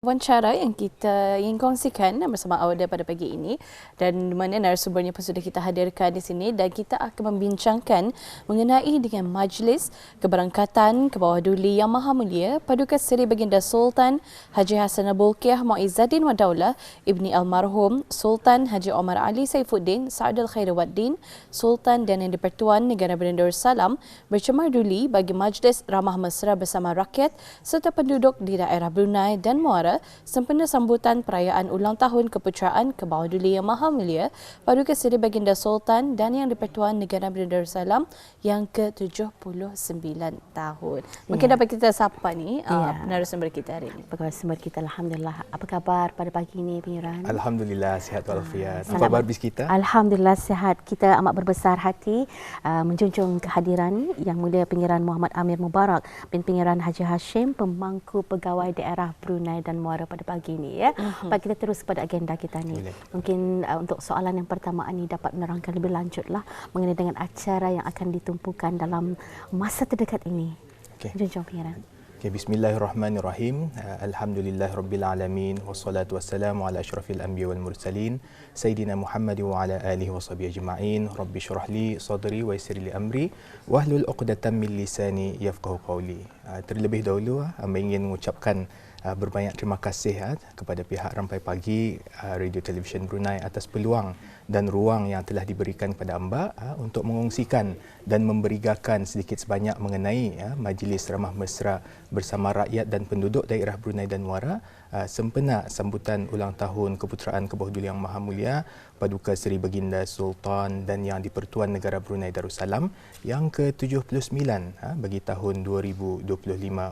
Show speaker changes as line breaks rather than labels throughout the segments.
wawancara yang kita ingin kongsikan bersama Auda pada pagi ini. Dan mana narasumbernya pun sudah kita hadirkan di sini. Dan kita akan membincangkan mengenai dengan Majlis Keberangkatan ke Bawah Duli Yang Maha Mulia Paduka Seri Baginda Sultan Haji Hassan Abulkiah Muizzaddin Wadaulah Ibni Almarhum Sultan Haji Omar Ali Saifuddin Sa'adul Khairuddin Sultan dan Yang di-Pertuan Negara Berendah Darussalam bercemar duli bagi Majlis Ramah Mesra bersama rakyat serta penduduk di daerah Brunei dan Muara sempena sambutan perayaan ulang tahun keputeraan ke bawah duli yang maha mulia Paduka Seri Baginda Sultan dan yang di-Pertuan Negara Berendah Darussalam yang ke-79 tahun. Mungkin ya. dapat kita sapa ni uh, ya. narasumber kita hari ini.
Narasumber kita Alhamdulillah. Apa khabar pada pagi ini penyiaran?
Alhamdulillah sihat walafiat. Apa khabar bis kita?
Alhamdulillah sihat. Kita amat berbesar hati uh, menjunjung kehadiran yang mulia penyiaran Muhammad Amir Mubarak bin penyiaran Haji Hashim pemangku pegawai daerah Brunei dan Muara pada pagi ini ya. Uh-huh. Baik kita terus kepada agenda kita ni. Boleh. Mungkin uh, untuk soalan yang pertama ini dapat menerangkan lebih lanjutlah mengenai dengan acara yang akan ditumpukan dalam masa terdekat ini. Okey. Jom pengiran.
Okay, bismillahirrahmanirrahim. Uh, Alhamdulillahirabbil alamin wassalatu wassalamu ala asyrafil anbiya wal mursalin sayyidina Muhammad wa ala alihi washabihi ajma'in. Rabbi shrah li sadri wa yassir li amri wahlul 'uqdatam min lisani yafqahu qawli. Uh, terlebih dahulu uh, ingin mengucapkan uh, berbanyak terima kasih uh, kepada pihak Rampai Pagi uh, Radio Television Brunei atas peluang dan ruang yang telah diberikan kepada amba uh, untuk mengongsikan dan memberigakan sedikit sebanyak mengenai uh, majlis ramah mesra bersama rakyat dan penduduk daerah Brunei dan Muara uh, sempena sambutan ulang tahun keputeraan ke bawah Yang Maha Mulia Paduka Seri Baginda Sultan dan Yang di-Pertuan Negara Brunei Darussalam yang ke-79 uh, bagi tahun 2025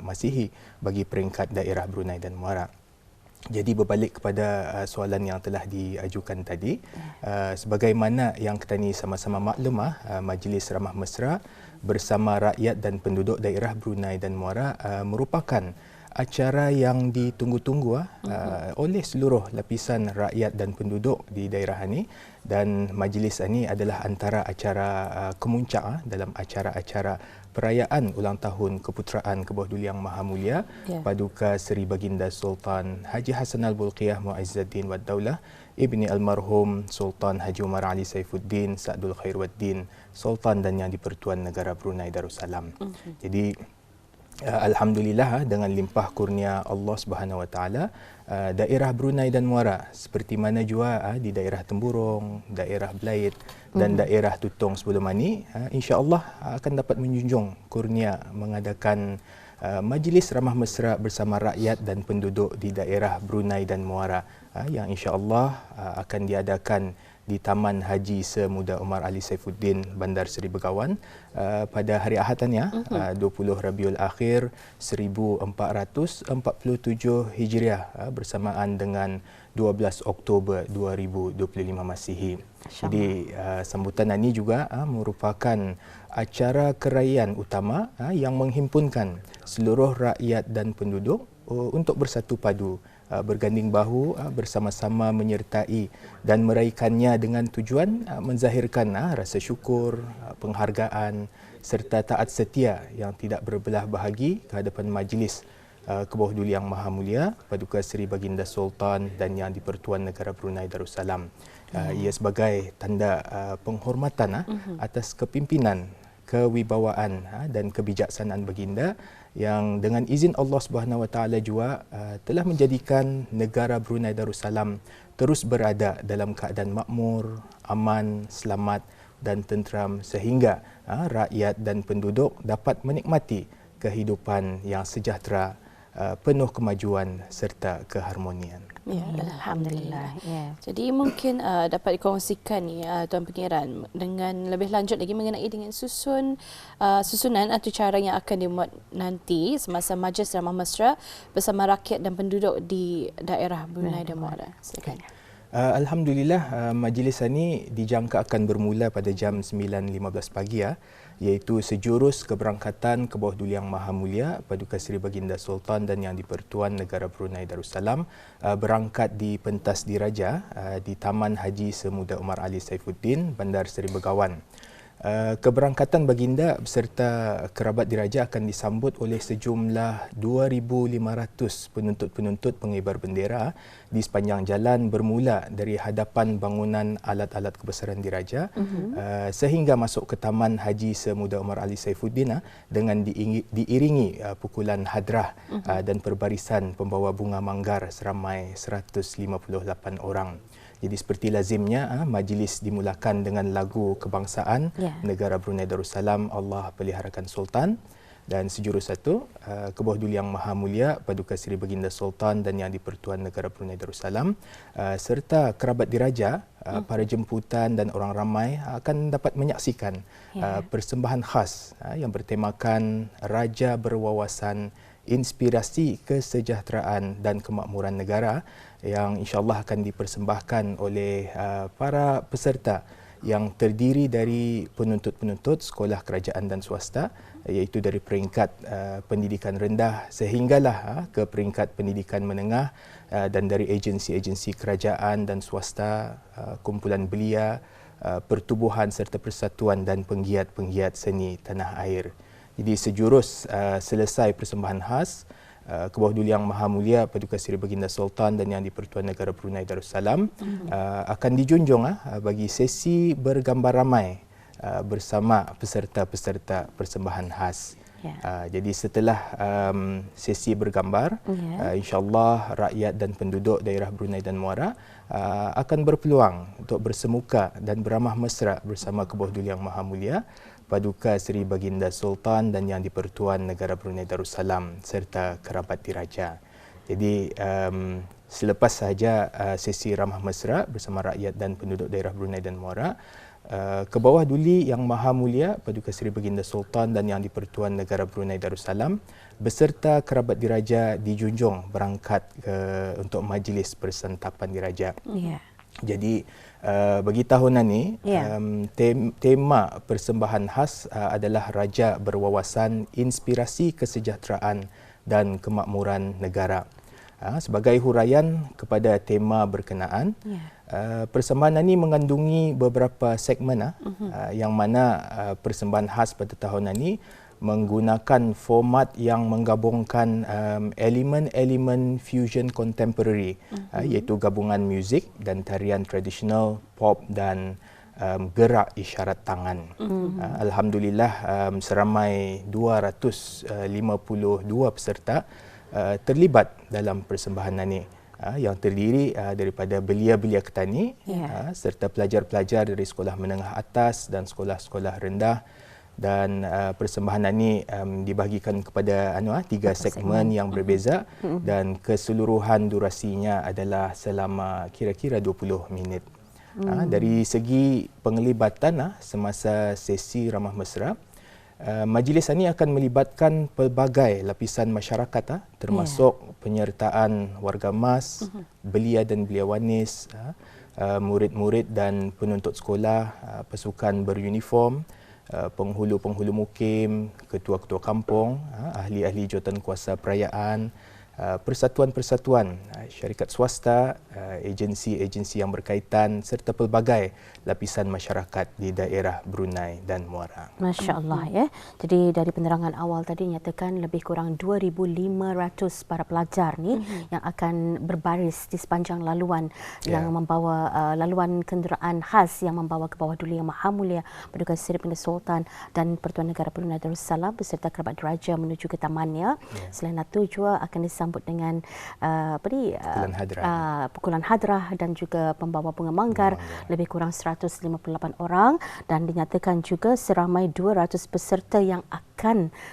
Masihi bagi peringkat daerah Brunei dan Muara. Jadi berbalik kepada uh, soalan yang telah diajukan tadi, uh, sebagaimana yang kita ni sama-sama maklum uh, Majlis Ramah Mesra bersama rakyat dan penduduk daerah Brunei dan Muara uh, merupakan acara yang ditunggu-tunggu uh, uh, oleh seluruh lapisan rakyat dan penduduk di daerah ini. Dan majlis ini adalah antara acara uh, kemuncak uh, dalam acara-acara perayaan ulang tahun keputeraan ke bawah Duli Yang Maha Mulia yeah. Paduka Seri Baginda Sultan Haji Hassan Al-Bulqiyah Muizzaddin Wad Daulah Ibni Almarhum Sultan Haji Umar Ali Saifuddin Sa'dul Khairuddin Sultan dan Yang di-Pertuan Negara Brunei Darussalam. Mm-hmm. Jadi alhamdulillah dengan limpah kurnia Allah Subhanahu Wa Taala uh, daerah Brunei dan Muara seperti mana jua uh, di daerah Temburong, daerah Belaid dan hmm. daerah Tutong sebelum ini uh, insya-Allah uh, akan dapat menjunjung kurnia mengadakan uh, majlis ramah mesra bersama rakyat dan penduduk di daerah Brunei dan Muara uh, yang insya-Allah uh, akan diadakan di Taman Haji Semuda Umar Ali Saifuddin Bandar Seri Begawan uh, pada hari Ahad ya uh-huh. uh, 20 Rabiul Akhir 1447 Hijriah uh, bersamaan dengan 12 Oktober 2025 Masihi. Jadi uh, sambutan ini juga uh, merupakan acara kerajaan utama uh, yang menghimpunkan seluruh rakyat dan penduduk uh, untuk bersatu padu berganding bahu uh, bersama-sama menyertai dan meraihkannya dengan tujuan uh, menzahirkan rasa syukur, penghargaan serta taat setia yang tidak berbelah bahagi ke hadapan majlis ke bawah duli yang maha mulia Paduka Seri Baginda Sultan dan yang di-Pertuan Negara Brunei Darussalam. Hmm. Ia sebagai tanda penghormatan hmm. atas kepimpinan, kewibawaan dan kebijaksanaan baginda yang dengan izin Allah Subhanahu Wa Taala juga uh, telah menjadikan negara Brunei Darussalam terus berada dalam keadaan makmur, aman, selamat dan tenteram sehingga uh, rakyat dan penduduk dapat menikmati kehidupan yang sejahtera, penuh kemajuan serta keharmonian.
Ya, Alhamdulillah. Ya. Jadi mungkin uh, dapat dikongsikan ni uh, Tuan Pengiran dengan lebih lanjut lagi mengenai dengan susun uh, susunan atau cara yang akan dimuat nanti semasa Majlis Ramah Mesra bersama rakyat dan penduduk di daerah Brunei dan Muara. Silakan. Okay.
Uh, Alhamdulillah uh, majlis ini dijangka akan bermula pada jam 9.15 pagi ya iaitu sejurus keberangkatan ke bawah Duli Yang Maha Mulia Paduka Seri Baginda Sultan dan Yang di-Pertuan Negara Brunei Darussalam uh, berangkat di pentas diraja uh, di Taman Haji Semuda Umar Ali Saifuddin Bandar Seri Begawan. Uh, keberangkatan baginda beserta kerabat diraja akan disambut oleh sejumlah 2,500 penuntut-penuntut pengibar bendera di sepanjang jalan bermula dari hadapan bangunan alat-alat kebesaran diraja uh-huh. uh, sehingga masuk ke Taman Haji Semuda Umar Ali Saifuddin uh, dengan diiringi pukulan hadrah uh-huh. uh, dan perbarisan pembawa bunga manggar seramai 158 orang. Jadi seperti lazimnya ah, majlis dimulakan dengan lagu kebangsaan yeah. negara Brunei Darussalam Allah peliharakan sultan dan sejurus satu ah, ke bawah duli yang maha mulia Paduka Seri Baginda Sultan dan yang di-Pertuan Negara Brunei Darussalam ah, serta kerabat diraja hmm. para jemputan dan orang ramai akan dapat menyaksikan yeah. persembahan khas yang bertemakan raja berwawasan inspirasi kesejahteraan dan kemakmuran negara yang insyaallah akan dipersembahkan oleh uh, para peserta yang terdiri dari penuntut-penuntut sekolah kerajaan dan swasta iaitu dari peringkat uh, pendidikan rendah sehinggalah uh, ke peringkat pendidikan menengah uh, dan dari agensi-agensi kerajaan dan swasta uh, kumpulan belia uh, pertubuhan serta persatuan dan penggiat-penggiat seni tanah air. Jadi sejurus uh, selesai persembahan khas Uh, ke bawah duli yang maha mulia Paduka Seri Baginda Sultan dan yang di-Pertuan Negara Brunei Darussalam mm-hmm. uh, akan dijunjung uh, bagi sesi bergambar ramai uh, bersama peserta-peserta persembahan khas. Yeah. Uh, jadi setelah um, sesi bergambar, yeah. uh, insyaAllah rakyat dan penduduk daerah Brunei dan Muara uh, akan berpeluang untuk bersemuka dan beramah mesra bersama ke bawah duli yang maha mulia Paduka Seri Baginda Sultan dan Yang di-Pertuan Negara Brunei Darussalam serta kerabat diraja. Jadi um, selepas sahaja uh, sesi ramah mesra bersama rakyat dan penduduk daerah Brunei dan Muara, uh, ke bawah duli Yang Maha Mulia Paduka Seri Baginda Sultan dan Yang di-Pertuan Negara Brunei Darussalam beserta kerabat diraja dijunjung berangkat ke, untuk majlis persantapan diraja. Yeah. Jadi uh, bagi tahunan ini yeah. um, tem- tema persembahan khas uh, adalah raja berwawasan inspirasi kesejahteraan dan kemakmuran negara. Uh, sebagai huraian kepada tema berkenaan, yeah. uh, persembahan ini mengandungi beberapa segmen uh, uh-huh. uh, yang mana uh, persembahan khas pada tahun ini menggunakan format yang menggabungkan um, elemen-elemen fusion contemporary uh-huh. uh, iaitu gabungan muzik dan tarian tradisional pop dan um, gerak isyarat tangan. Uh-huh. Uh, Alhamdulillah um, seramai 252 peserta uh, terlibat dalam persembahan ini. Uh, yang terdiri uh, daripada belia-belia ketani yeah. uh, serta pelajar-pelajar dari sekolah menengah atas dan sekolah-sekolah rendah dan uh, persembahan ini um, dibahagikan kepada anu uh, tiga segmen, segmen yang berbeza mm-hmm. dan keseluruhan durasinya adalah selama kira-kira 20 minit. Mm. Uh, dari segi penglibatan uh, semasa sesi ramah mesra uh, majlis ini akan melibatkan pelbagai lapisan masyarakat uh, termasuk yeah. penyertaan warga mas, mm-hmm. belia dan beliawanis, uh, uh, murid-murid dan penuntut sekolah, uh, pasukan beruniform penghulu-penghulu mukim, ketua-ketua kampung, uh, ahli-ahli jawatan kuasa perayaan, Uh, persatuan-persatuan uh, syarikat swasta, uh, agensi-agensi yang berkaitan serta pelbagai lapisan masyarakat di daerah Brunei dan Muara.
Masya-Allah ya. Jadi dari penerangan awal tadi nyatakan lebih kurang 2500 para pelajar ni mm-hmm. yang akan berbaris di sepanjang laluan yeah. yang membawa uh, laluan kenderaan khas yang membawa ke bawah duli yang Maha Mulia Paduka Seri Pengetua Sultan dan Pertuan Negara Brunei Darussalam beserta kerabat diraja menuju ke tamannya. Yeah. Selain itu juga akan disambut disambut dengan uh, apa ni uh, pukulan hadrah. Uh, pukulan hadrah dan juga pembawa bunga manggar, lebih kurang 158 orang dan dinyatakan juga seramai 200 peserta yang akan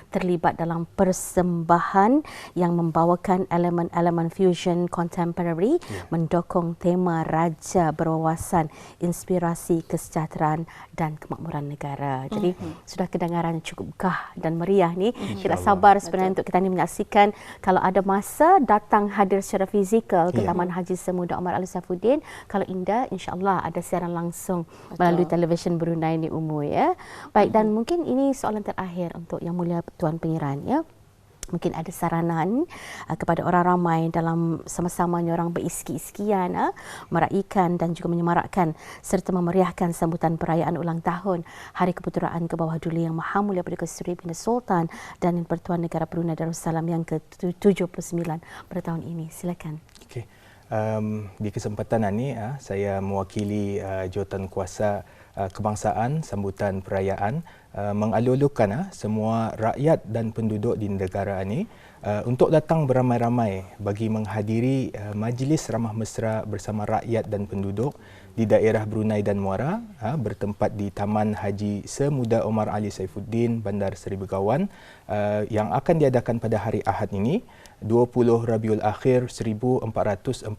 terlibat dalam persembahan yang membawakan elemen-elemen fusion contemporary yeah. mendokong tema raja berwawasan inspirasi kesejahteraan dan kemakmuran negara. Jadi mm-hmm. sudah kedengaran cukup gah dan meriah ni. Mm-hmm. Kita sabar sebenarnya Betul. untuk kita ni menyaksikan kalau ada masa datang hadir secara fizikal ke yeah. Taman Haji Semuda Omar Ali Safuddin kalau Indah insya-Allah ada siaran langsung Betul. melalui televisyen Brunei ni umum ya. Baik mm-hmm. dan mungkin ini soalan terakhir untuk yang mulia tuan pengiran ya. mungkin ada saranan uh, kepada orang ramai dalam sama-sama orang beriski-iskian uh, meraihkan dan juga menyemarakkan serta memeriahkan sambutan perayaan ulang tahun Hari Keputeraan ke bawah Duli Yang Maha Mulia Perdana Seri Binti Sultan dan Pertuan Negara Brunei Darussalam yang ke-79 pada tahun ini. Silakan.
Okay. Um, di kesempatan ini uh, saya mewakili uh, jawatan kuasa uh, kebangsaan sambutan perayaan uh, mengalulukan uh, semua rakyat dan penduduk di negara ini untuk datang beramai-ramai bagi menghadiri majlis ramah mesra bersama rakyat dan penduduk di daerah Brunei dan Muara uh, bertempat di Taman Haji Semuda Omar Ali Saifuddin Bandar Seri Begawan uh, yang akan diadakan pada hari Ahad ini 20 Rabiul Akhir 1447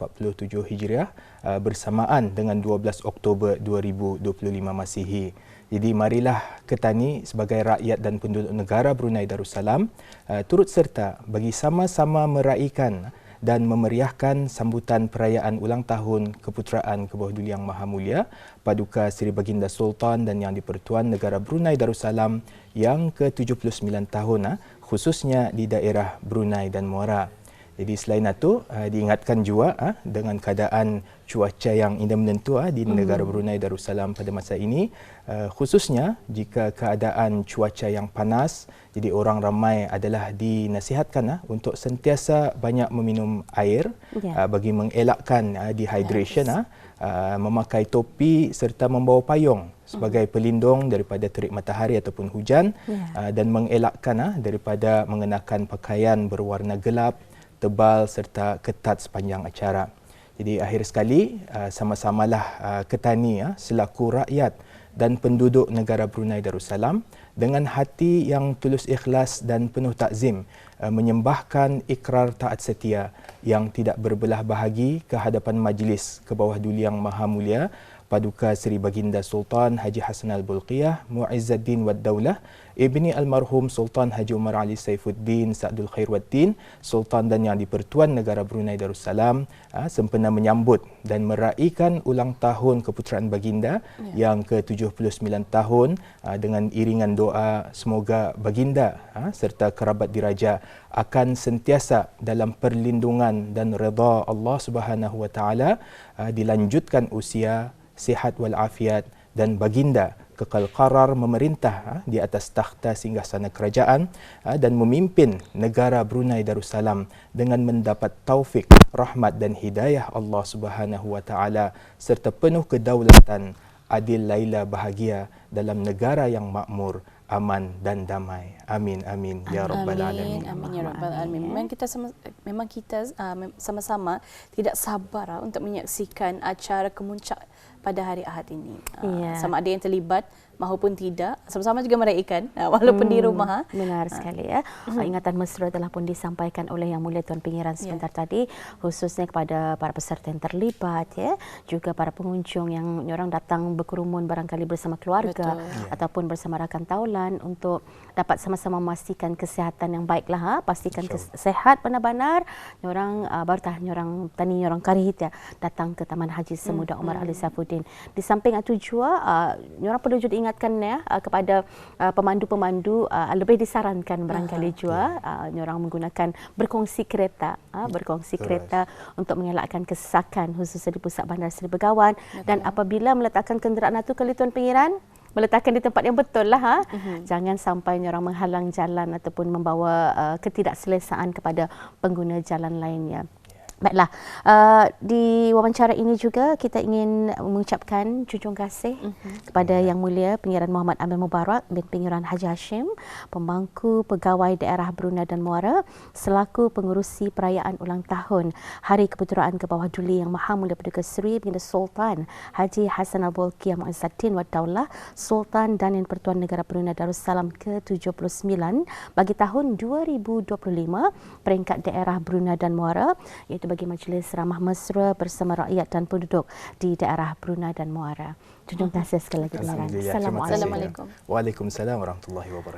Hijriah uh, bersamaan dengan 12 Oktober 2025 Masihi. Jadi marilah Ketani sebagai rakyat dan penduduk negara Brunei Darussalam uh, turut serta bagi sama-sama meraihkan dan memeriahkan sambutan perayaan ulang tahun Keputeraan ke bawah Duli Yang Maha Mulia Paduka Seri Baginda Sultan dan Yang di-Pertuan Negara Brunei Darussalam yang ke-79 tahun uh, khususnya di daerah Brunei dan Muara. Jadi selain itu uh, diingatkan juga uh, dengan keadaan cuaca yang indah menentu uh, di negara mm. Brunei Darussalam pada masa ini uh, khususnya jika keadaan cuaca yang panas jadi orang ramai adalah dinasihatkan uh, untuk sentiasa banyak meminum air yeah. uh, bagi mengelakkan uh, dehydration yes. uh, uh, memakai topi serta membawa payung sebagai mm. pelindung daripada terik matahari ataupun hujan yeah. uh, dan mengelakkan uh, daripada mengenakan pakaian berwarna gelap tebal serta ketat sepanjang acara. Jadi akhir sekali uh, sama-samalah uh, ketani uh, selaku rakyat dan penduduk negara Brunei Darussalam dengan hati yang tulus ikhlas dan penuh takzim menyembahkan ikrar taat setia yang tidak berbelah bahagi ke hadapan majlis ke bawah duli yang maha mulia Paduka Seri Baginda Sultan Haji Hassan Al-Bulqiyah Mu'izzuddin Wad Daulah Ibni Almarhum Sultan Haji Umar Ali Saifuddin Sa'dul Khairwaddin Sultan dan Yang di-Pertuan Negara Brunei Darussalam ha, sempena menyambut dan meraihkan ulang tahun keputeraan Baginda ya. yang ke-79 tahun ha, dengan iringan doa semoga Baginda ha, serta kerabat diraja akan sentiasa dalam perlindungan dan redha Allah Subhanahu Wa Taala dilanjutkan usia sihat wal afiat dan baginda kekal qarar memerintah ha, di atas takhta singgasana kerajaan ha, dan memimpin negara Brunei Darussalam dengan mendapat taufik, rahmat dan hidayah Allah Subhanahu wa taala serta penuh kedaulatan adil laila bahagia dalam negara yang makmur aman dan damai. Amin amin ya rabbal alamin.
Amin ya rabbal alamin. Memang kita sama, memang kita uh, sama-sama tidak sabar uh, untuk menyaksikan acara kemuncak pada hari Ahad ini. Uh, Sama ada yang terlibat maupun tidak sama-sama juga meraihkan uh, walaupun hmm, di rumah ha.
benar uh. sekali ya uh, ingatan mesra telah pun disampaikan oleh yang mulia tuan pengiran sebentar yeah. tadi khususnya kepada para peserta yang terlibat ya juga para pengunjung yang orang datang berkerumun barangkali bersama keluarga Betul. ataupun bersama rakan taulan untuk dapat sama-sama memastikan kesihatan yang baiklah ha pastikan sehat benar-benar orang uh, baru tah orang tani orang karihit ya datang ke Taman Haji Semuda hmm. Umar Ali Safuddin di samping itu juga uh, orang perlu juga ingatkan ya uh, kepada uh, pemandu-pemandu uh, lebih disarankan barangkali juga uh, orang menggunakan berkongsi kereta uh, berkongsi kereta untuk mengelakkan kesesakan khususnya di pusat bandar Seri Begawan. Dan apabila meletakkan kenderaan itu ke tuan pengiran meletakkan di tempat yang betul lah ha? uh-huh. jangan sampai orang menghalang jalan ataupun membawa uh, ketidakselesaan kepada pengguna jalan lainnya Baiklah, uh, di wawancara ini juga kita ingin mengucapkan junjung kasih uh-huh. kepada Yang Mulia Pengiran Muhammad Amir Mubarak bin Pengiran Haji Hashim, Pemangku Pegawai Daerah Brunei dan Muara selaku pengurusi perayaan ulang tahun Hari Keputeraan ke bawah Duli Yang Maha Mulia Perdana Seri Baginda Sultan Haji Hassan Al-Bolkiah Mu'izzuddin Wad Daulah Sultan dan Yang Pertuan Negara Brunei Darussalam ke-79 bagi tahun 2025 peringkat daerah Brunei dan Muara iaitu bagi majlis ramah mesra bersama rakyat dan penduduk di daerah Brunei dan Muara. Junjung kasih sekali lagi.
Assalamualaikum. Waalaikumsalam warahmatullahi wabarakatuh.